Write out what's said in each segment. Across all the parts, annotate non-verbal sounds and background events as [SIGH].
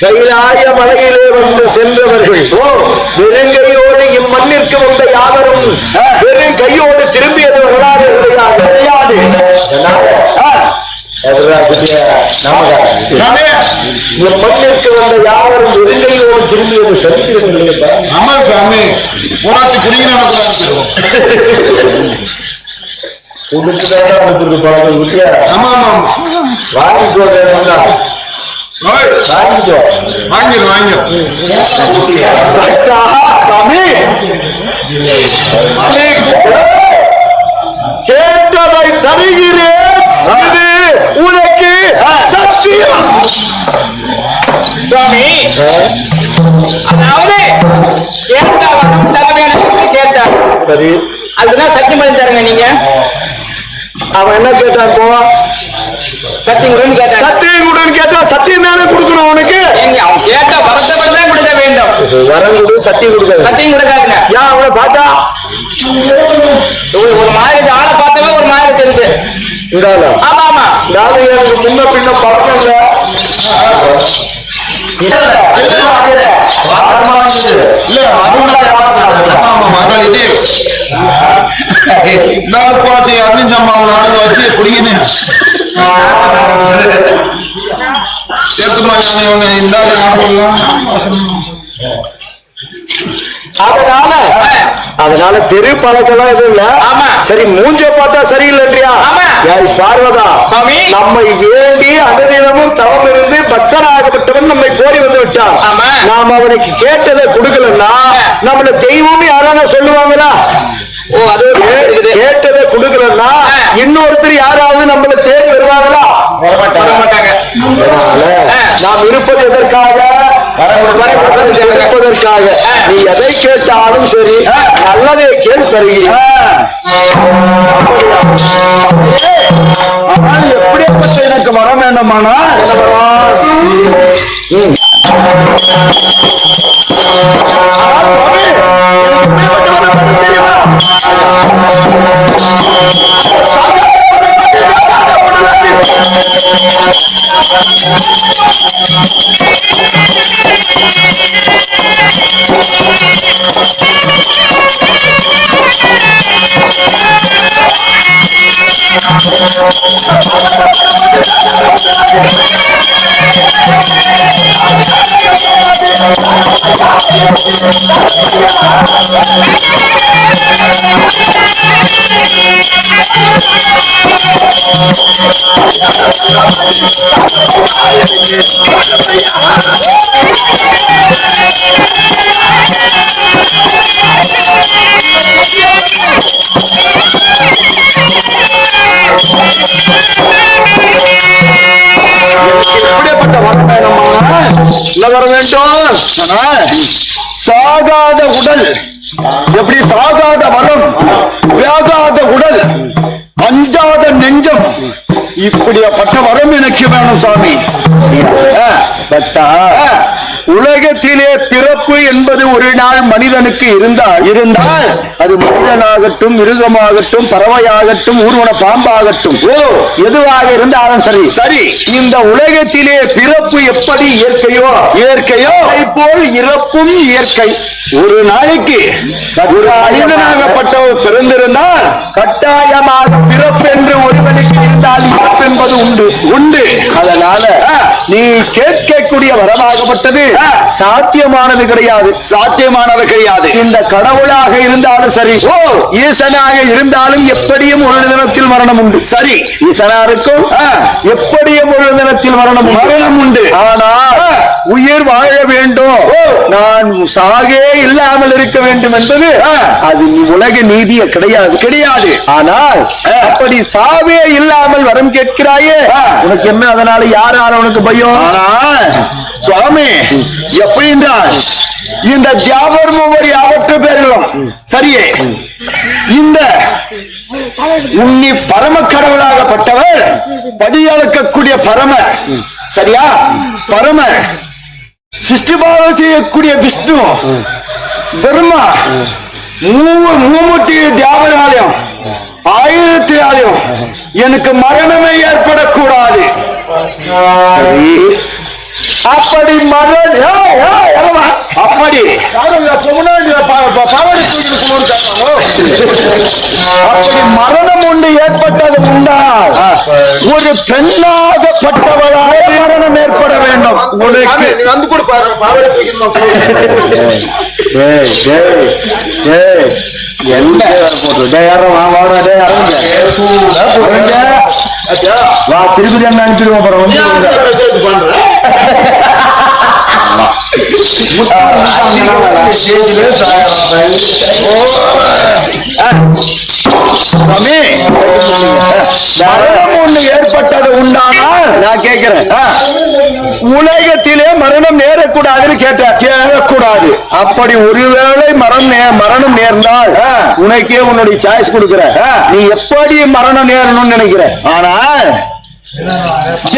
கைலாய மலையிலே வந்து சென்றவர்கள் வெறுங்கையோடு இம்மண்ணிற்கு வந்த யாவரும் வெறும் கையோடு திரும்பியது வரலாறு கிடையாது கிடையாது இம்மண்ணிற்கு வந்த யாவரும் வெறுங்கையோடு திரும்பியது சரித்திரம் இல்லையப்பா ஆமா சாமி. போராட்டி குடிக்க நடக்கலாம் கொடுத்துதான் அனுப்புறது பழக்கம் விட்டியா ஆமா ஆமா வாங்கிக்கோ சாமி. கேட்டதை தருகிறேன். கேட்டா சரி. அதுதான் சத்தியம் பண்ணி தரங்க நீங்க. அவன் என்ன கேட்டான் இப்போ? கேட்டா சத்தியம் கொடுன்னு கேட்டா சத்தியம் தானே கொடுக்கணும் ஏங்க அவன் கேட்ட வரத்தை கொடுக்க வேண்டும். வரம் கொடு சத்தியம் கொடுக்காது. சத்தியம் கொடுக்காதுங்க. ஏன் அவனை பார்த்தா? ஒரு மாதிரி ஆளை பார்த்தவே ஒரு மாதிரி தெரியுது. இந்த? ஆமா ஆமா. இந்த எனக்கு முன்ன பின்ன பழக்கம் இல்ல. நாடகம் வச்சு குடிக்கணும் சேர்த்துமா இவங்க இந்த நாடகம் அதனால அதனால தெரு பழக்கெல்லாம் எதுவும் இல்ல ஆமா. சரி மூஞ்ச பார்த்தா சரியில்லைன்றியா. யாரு பார்வதா சாமி. நம்மை வேண்டி அனுதினமும் தவம் இருந்து பக்தனாகப்பட்டவன் நம்மை கோரி வந்து விட்டான். நாம் அவனுக்கு கேட்டதை கொடுக்கலன்னா நம்மள தெய்வம் யாரான சொல்லுவாங்களா? ஓ அது கேட்டதை கொடுக்கலன்னா. இன்னொருத்தர் யாராவது நம்மள தேடி வருவாங்களா? வர மாட்டாங்க அதனால ஆ. நாம் இருப்பது எதற்காக? இருப்பதற்காக. நீ எதை கேட்டாலும் சரி நல்லதை கேள் தருகிறேன். வரம் வேண்டுமானா என்ன வரம் ம். ஆனால் சுவாமி, எப்படிப்பட்ட வரம் வேணுமா? என்ன வர வேண்டும்? சாகாத உடல். எப்படி சாகாத வரம்? வேகாத உடல். அஞ்சாத நெஞ்சம். இப்படிப்பட்ட வரம் எனக்கு வேணும் சாமி. பத்தா? உலகத்திலே பிறப்பு என்பது ஒரு நாள் மனிதனுக்கு இருந்தால் இருந்தால் அது மனிதனாகட்டும் மிருகமாகட்டும் பறவையாகட்டும் ஊர்வன பாம்பாகட்டும். ஓ. எதுவாக இருந்தாலும் சரி. சரி. இந்த உலகத்திலே பிறப்பு எப்படி இயற்கையோ? இயற்கையோ? போல் இறப்பும் இயற்கை. ஒரு நாளைக்கு ஒரு மனிதனாகப்பட்டவர் பிறந்திருந்தால் கட்டாயமாக பிறப்பு என்று ஒருவனுக்கு இருந்தால் இறப்பு என்பது உண்டு. உண்டு. அதனால நீ கேட்கக்கூடிய வரமாகப்பட்டது. சாத்தியமானது கிடையாது. சாத்தியமானது கிடையாது. இந்த கடவுளாக இருந்தாலும் சரி ஓ! ஈசனாக இருந்தாலும் எப்படியும் ஒரு தினத்தில் மரணம் உண்டு. சரி. ஈசனாருக்கும் எப்படியும் ஒரு தினத்தில் மரணம் மரணம் உண்டு. ஆனால் உயிர் வாழ வேண்டும். நான் சாகே இல்லாமல் இருக்க வேண்டும் என்பது அது உலக நீதிய கிடையாது. கிடையாது. ஆனால் அப்படி சாவே இல்லாமல் வரம் கேட்கிறாயே. உனக்கு என்ன அதனால யாரால உனக்கு பயம்? சுவாமி எப்படி என்றால் இந்த தியாபரம் ஒவ்வொரு அவற்று பேர்களும் சரியே இந்த உன்னி பரம கடவுளாகப்பட்டவர் படியளக்கக்கூடிய பரம சரியா? பரம சிருஷ்டிபாவ செய்யக்கூடிய விஷ்ணு பிரம்மா மூமுட்டி தியாவனாலயம் ஆயுதத்தினாலையும் எனக்கு மரணமே ஏற்படக்கூடாது. சரி. அப்படி மரணம். அப்படி. அப்படி மரணம் ஒன்று ஏற்பட்டது உண்டால் ஒரு பெண்ணாகப்பட்டவளாக மரணம் வேண்டும். உனக்கு வந்து கூட என்ன போட்டு? வா, திருப்பதி என்ன அனுப்பிடுவோம் அப்புறம் வந்து. சுவாமி, மரணம் ஒண்ணு ஏற்பட்டது உண்டானால் நான் கேட்கிறேன். உலகத்திலே மரணம் நேரக்கூடாதுன்னு கேட்டேன். நேரக்கூடாது. அப்படி ஒருவேளை மரணம் மரணம் நேர்ந்தால் உனக்கே உன்னுடைய சாய்ஸ் கொடுக்கிற நீ எப்படி மரணம் நேரணும்னு நினைக்கிற ஆனால்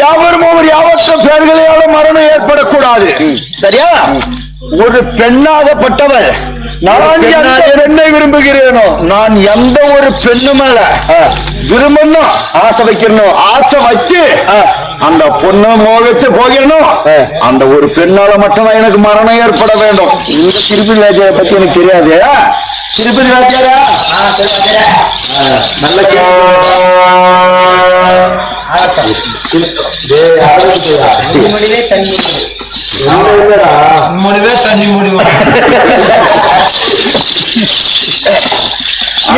யாவரும் ஒரு யாவற்ற பேர்களையால மரணம் ஏற்படக்கூடாது. சரியா? ஒரு பெண்ணாகப்பட்டவள் நான் எந்த பெண்ணை விரும்புகிறேனோ? நான் எந்த ஒரு பெண்ணு மேல விரும்பணும் ஆசை வைக்கணும் ஆசை வச்சு அந்த பொண்ணு மோகத்தை போகிறணும் அந்த ஒரு பெண்ணால மட்டும்தான் எனக்கு மரணம் ஏற்பட வேண்டும். இந்த திருப்பதி ராஜாவை பத்தி எனக்கு தெரியாது. திருப்பதி ராஜாரா? நல்ல முடிவே தண்ணி முடிவு [LAUGHS]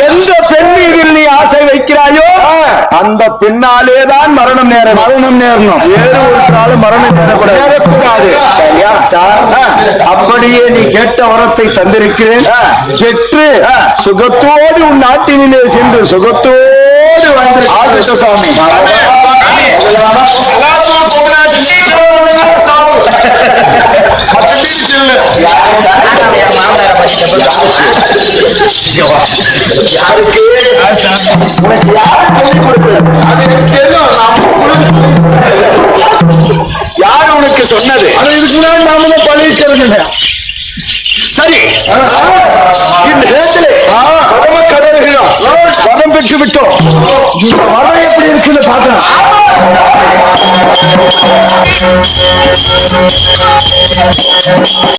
எந்த பெண் மீதில் நீ ஆசை வைக்கிறாயோ அந்த பெண்ணாலே தான் மரணம் நேரம் மரணம் நேரணும். வேறு ஒரு மரணம் நேரக்கூடாது. நேரக்கூடாது. சரியா? ஆ, அப்படியே நீ கேட்ட வரத்தை தந்திருக்கிறேன். பெற்று சுகத்தோடு உன் நாட்டினிலே சென்று சுகத்தோடு வந்து ஆகட்டும் சுவாமி. யாருக்கு? உனக்கு யார் சொல்லிக் கொடுத்தது அது எனக்கு தெரியும் யார் உனக்கு சொன்னது அது இதுக்கு முன்னாடி நாம தான் பழிக்கிறது சரி. இந்த நேரத்திலே பரம கடவுள்களும் வரம் பெற்று விட்டோம். இந்த வரம் எப்படி இருக்குன்னு பார்க்கலாம்.